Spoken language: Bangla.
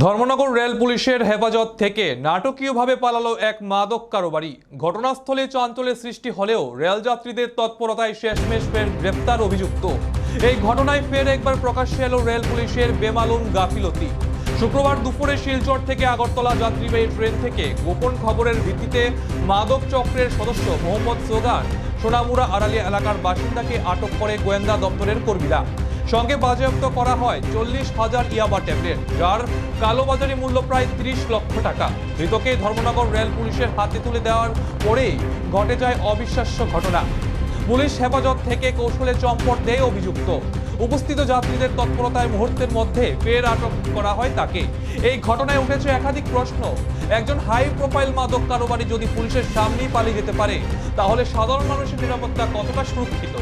ধর্মনগর রেল পুলিশের হেফাজত থেকে নাটকীয়ভাবে পালালো এক মাদক কারোবারি। ঘটনাস্থলে চাঞ্চল্যের সৃষ্টি হলেও রেল যাত্রীদের তৎপরতায় শেষমেশ ফের গ্রেপ্তার অভিযুক্ত। এই ঘটনায় ফের একবার প্রকাশ্যে এলো রেল পুলিশের বেমালুম গাফিলতি। শুক্রবার দুপুরে শিলচর থেকে আগরতলা যাত্রীবাহী ট্রেন থেকে গোপন খবরের ভিত্তিতে মাদক চক্রের সদস্য মোহাম্মদ সোগান সোনামুড়া আড়ালিয়া এলাকার বাসিন্দাকে আটক করে গোয়েন্দা দপ্তরের কর্মীরা। সঙ্গে বাজেয়াপ্ত করা হয় চল্লিশ হাজার ইয়াবা ট্যাবলেট, যার কালোবাজারি মূল্য প্রায় ত্রিশ লক্ষ টাকা। ধৃতকে ধর্মনগর রেল পুলিশের হাতে তুলে দেওয়ার পরেই ঘটে যায় অবিশ্বাস্য ঘটনা। পুলিশ হেফাজত থেকে কৌশলে চম্পট দেয় অভিযুক্ত। উপস্থিত যাত্রীদের তৎপরতায় মুহূর্তের মধ্যে ফের আটক করা হয় তাকে। এই ঘটনায় উঠেছে একাধিক প্রশ্ন। একজন হাই প্রোফাইল মাদক কারোবারি যদি পুলিশের সামনেই পালিয়ে যেতে পারে, তাহলে সাধারণ মানুষের নিরাপত্তা কতটা সুরক্ষিত?